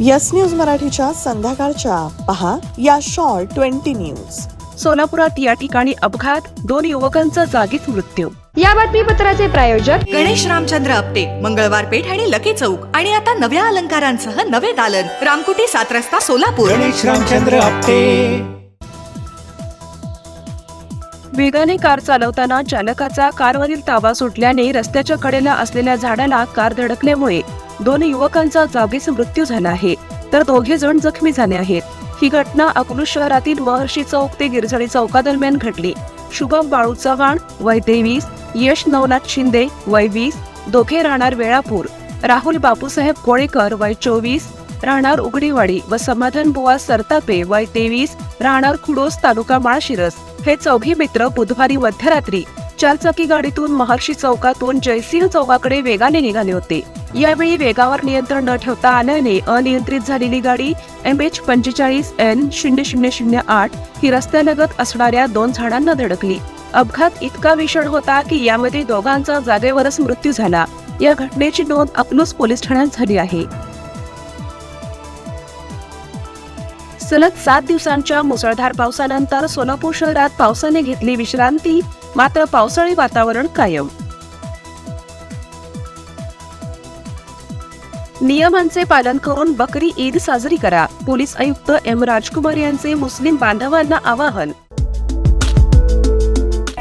Yes news मराठीच्या संध्याकाळच्या. पहा या शॉर्ट ट्वेंटी न्यूज. सोलापुरात या ठिकाणी अपघात दोन युवकांचा जागीच मृत्यू. या बातमीपत्राचे प्रायोजक गणेश रामचंद्र आपटे मंगळवार पेठ आणि लकी चौक. आणि आता नव्या अलंकारांसह नवे दालन. रामकुटी सात रस्ता सोलापूर. गणेश रामचंद्र आपटे. वेगाने कार चालवताना चालकाचा कारवरील ताबा सुटल्याने रस्त्याच्या कडेला असलेल्या झाडाला कार धडकल्यामुळे दोन युवकांचा जागीच मृत्यू झाला आहे. तर दोघे जण जखमी झाले आहेत. ही घटना अकलूज शहरातील महर्षी चौक ते गिरझडी चौकादरम्यान घडली. शुभम बाळू चव्हाण वय तेवीस यश नवनाथ शिंदे वय वीस दोघे राहणार वेळापूर राहुल बापूसाहेब कोळेकर वय चोवीस राहणार उघडीवाडी व समाधान बुवा सरतापे वय तेवीस राहणार खुडोस तालुका माळशिरस. हे चौघी मित्र बुधवारी मध्यरात्री चारचाकी गाडीतून महर्षी चौकातून जयसिंह चौकाकडे वेगाने निघाले होते. यावेळी वेगावर नियंत्रण न ठेवता आल्याने अनियंत्रित झालेली गाडी एम एच पंचेचाळीस एन शून्य शून्य शून्य आठ ही रस्त्यालगत असणाऱ्या दोन झाडांना धडकली. अपघात इतका भीषण होता की यामध्ये दोघांचा जागेवरच मृत्यू झाला. या घटनेची नोंद अकलूज पोलीस ठाण्यात झाली आहे. सलग सात दिवसांच्या मुसळधार पावसानंतर सोलापूर शहरात पावसाने घेतली विश्रांती मात्र पावसाळी वातावरण कायम. नियमांचे पालन करून बकरी ईद साजरी करा पोलीस आयुक्त एम राजकुमार यांचे मुस्लिम बांधवांना आवाहन.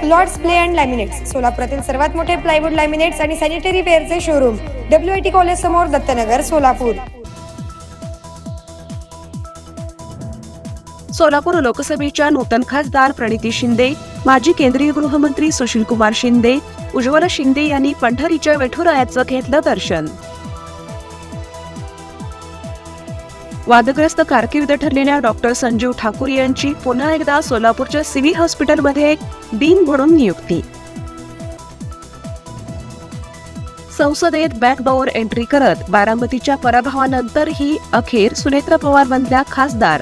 लॉर्ड्स प्ले अँड लॅमिनेट्स सोलापुरातील सर्वात मोठे प्लायवूड लॅमिनेट्स आणि sanitary वेअरचे showroom W I T college समोर दत्तनगर सोलापूर. सोलापूर लोकसभेच्या नूतन खासदार प्रणिती शिंदे माजी केंद्रीय गृहमंत्री सुशील कुमार शिंदे उज्ज्वला शिंदे यांनी पंढरीच्या विठुरायाचं घेतलं दर्शन. वादग्रस्त कारकीर्द ठरलेल्या डॉक्टर संजीव ठाकूर यांची पुन्हा एकदा सोलापूरच्या सिव्हिल हॉस्पिटलमध्ये डीन म्हणून नियुक्ती. संसदेत बॅकडोअर एंट्री करत बारामतीच्या पराभवानंतरही अखेर सुनेत्रा पवार बनल्या खासदार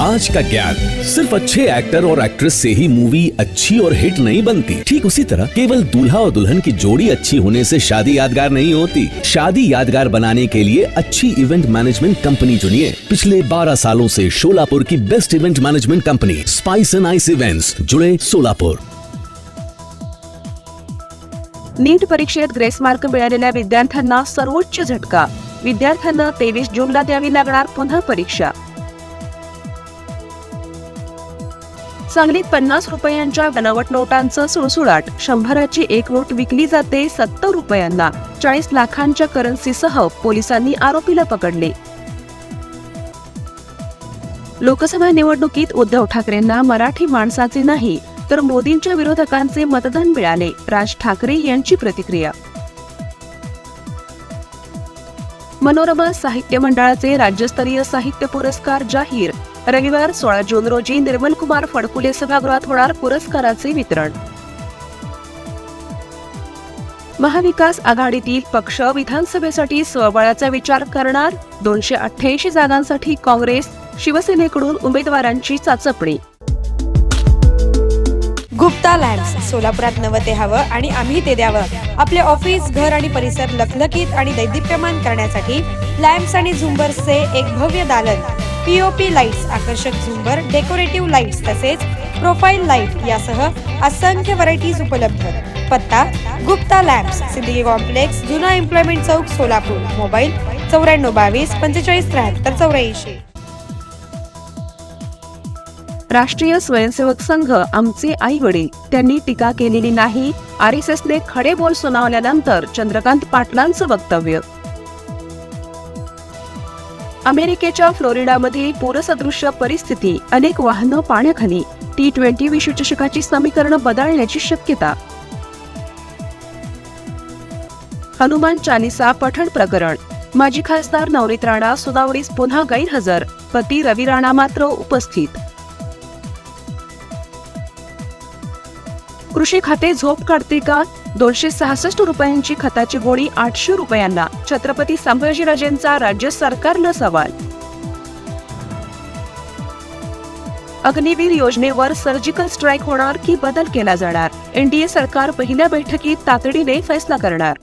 आज का ज्ञान सिर्फ़ अच्छे एक्टर और एक्ट्रेस से ही मूवी अच्छी और हिट नहीं बनती। ठीक उसी तरह केवल दूल्हा और दुल्हन की जोड़ी अच्छी होने से शादी यादगार नहीं होती। शादी यादगार बनाने के लिए अच्छी इवेंट मैनेजमेंट कंपनी चुनिए। पिछले 12 सालों से शोलापुर की best event management company Spice and Ice events जुड़े सोलापुर नीट परीक्षेत ग्रेस मार्क मिळालेल्या विद्यार्थ्यांना सर्वोच्च झटका। विद्यार्थ्यांना तेवीस जूनला द्यावी लागणार पुन्हा परीक्षा। सांगलीत पन्नास रुपयांच्या बनावट नोटांचं सुळसुळाट. शंभराची एक नोट विकली जाते सत्तर रुपयांना. चाळीस लाखांच्या करन्सीसह पोलिसांनी आरोपीला पकडले. लोकसभा निवडणुकीत उद्धव ठाकरेंना मराठी माणसाचे नाही तर मोदींच्या विरोधकांचे मतदान मिळाले राज ठाकरे यांची प्रतिक्रिया. मनोरमा साहित्य मंडळाचे राज्यस्तरीय साहित्य पुरस्कार जाहीर रविवार सोळा जून रोजी निर्मल कुमार फडकुले सभागृहात होणार पुरस्काराचे वितरण. महाविकास आघाडीतील पक्ष विधानसभेसाठी स्वबळाचा विचार करणार दोनशे अठ्ठ्याऐंशी जागांसाठी काँग्रेस शिवसेनेकडून उमेदवारांची चाचपणी. गुप्ता लॅम्प्स सोलापुरात नवं ते हवं आणि आम्ही ते द्यावं. आपले ऑफिस घर आणि परिसर लखलखीत आणि दैदिप्यमान करण्यासाठी लॅम्प्स आणि झुंबर्सचे एक भव्य दालन. पीओपी लाईट्स आकर्षक झुंबर डेकोरेटिव्ह लाईट्स तसेच प्रोफाईल लाइट यासह असंख्य व्हरायटीज उपलब्ध. पत्ता गुप्ता लॅम्प्स सिद्धी कॉम्प्लेक्स जुना एम्प्लॉयमेंट चौक सोलापूर. मोबाईल चौऱ्याण्णव बावीस पंचेचाळीस त्र्याहत्तर चौऱ्याऐंशी. राष्ट्रीय स्वयंसेवक संघ आमचे आई वडील त्यांनी टीका केलेली नाही. आर एस एसने खडे बोल सुनावल्यानंतर चंद्रकांत पाटलांचं वक्तव्य. अमेरिकेच्या फ्लोरिडामध्ये पूरसदृश्य परिस्थिती अनेक वाहनं पाण्याखाली. टी ट्वेंटी विश्वचषकाची समीकरणं बदलण्याची शक्यता. हनुमान चालिसा पठण प्रकरण. माजी खासदार नवनीत राणा सुनावणीस पुन्हा गैरहजर. पती रवी राणा मात्र उपस्थित. कृषी खाते झोप काढते का? दोनशे सहासष्ट रुपयांची खताची गोळी आठशे रुपयांना. छत्रपती संभाजीराजेंचा राज्य सरकारनं सवाल. अग्निवीर योजनेवर सर्जिकल स्ट्राईक होणार की बदल केला जाणार? एनडीए सरकार पहिल्या बैठकीत तातडीने फैसला करणार.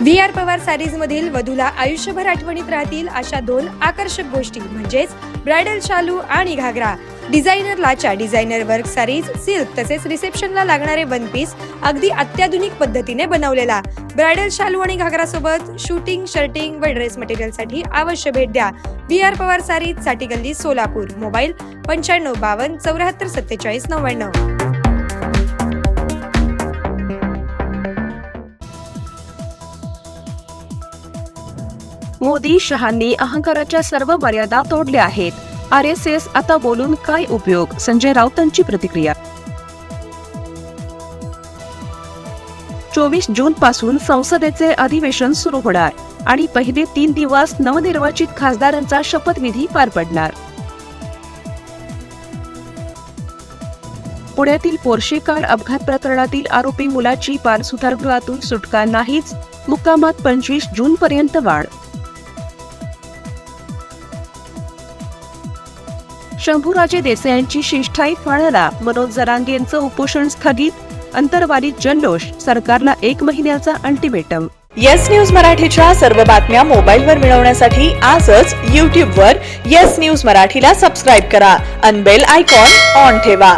व्ही आर पवार सॅरीज मधील वधूला आयुष्यभर आठवणीत राहतील अशा दोन आकर्षक गोष्टी म्हणजेच ब्रायडल शालू आणि घागरा. डिझायनर लाचा डिझायनर वर्क सारीज सिल्क तसेच रिसेप्शनला लागणारे वन पीस अगदी अत्याधुनिक पद्धतीने बनवलेला. ब्रायडल शालू आणि घागरा सोबत शूटिंग शर्टिंग व ड्रेस मटेरियलसाठी अवश्य भेट द्या. बी आर पवार सारीजसाठी गल्ली सोलापूर. मोबाईल पंच्याण्णव बावन्न चौऱ्याहत्तर सत्तेचाळीस नव्याण्णव. मोदी शहांनी अहंकाराच्या सर्व मर्यादा तोडल्या आहेत. आर एस एस आता बोलून काय उपयोग? संजय राऊतांची प्रतिक्रिया. चोवीस जून पासून संसदेचे अधिवेशन सुरू होणार आणि पहिले तीन दिवस नवनिर्वाचित खासदारांचा शपथविधी पार पडणार. पुण्यातील पोर्शे कार अपघात प्रकरणातील आरोपी मुलाची बाल सुधारगृहातून सुटका नाहीच मुक्कामात पंचवीस जून पर्यंत वाढ शंभूराजे देसाईंची शिष्ठाई फळला मनोज जरांगेंचं उपोषण स्थगित अंतरवारी जल्लोष सरकारला एक महिन्याचा अल्टिमेटम. येस न्यूज मराठीच्या सर्व बातम्या मोबाईलवर मिळवण्यासाठी आजच यूट्यूबवर येस न्यूज मराठीला सबस्क्राईब करा अनबेल आयकॉन ऑन ठेवा.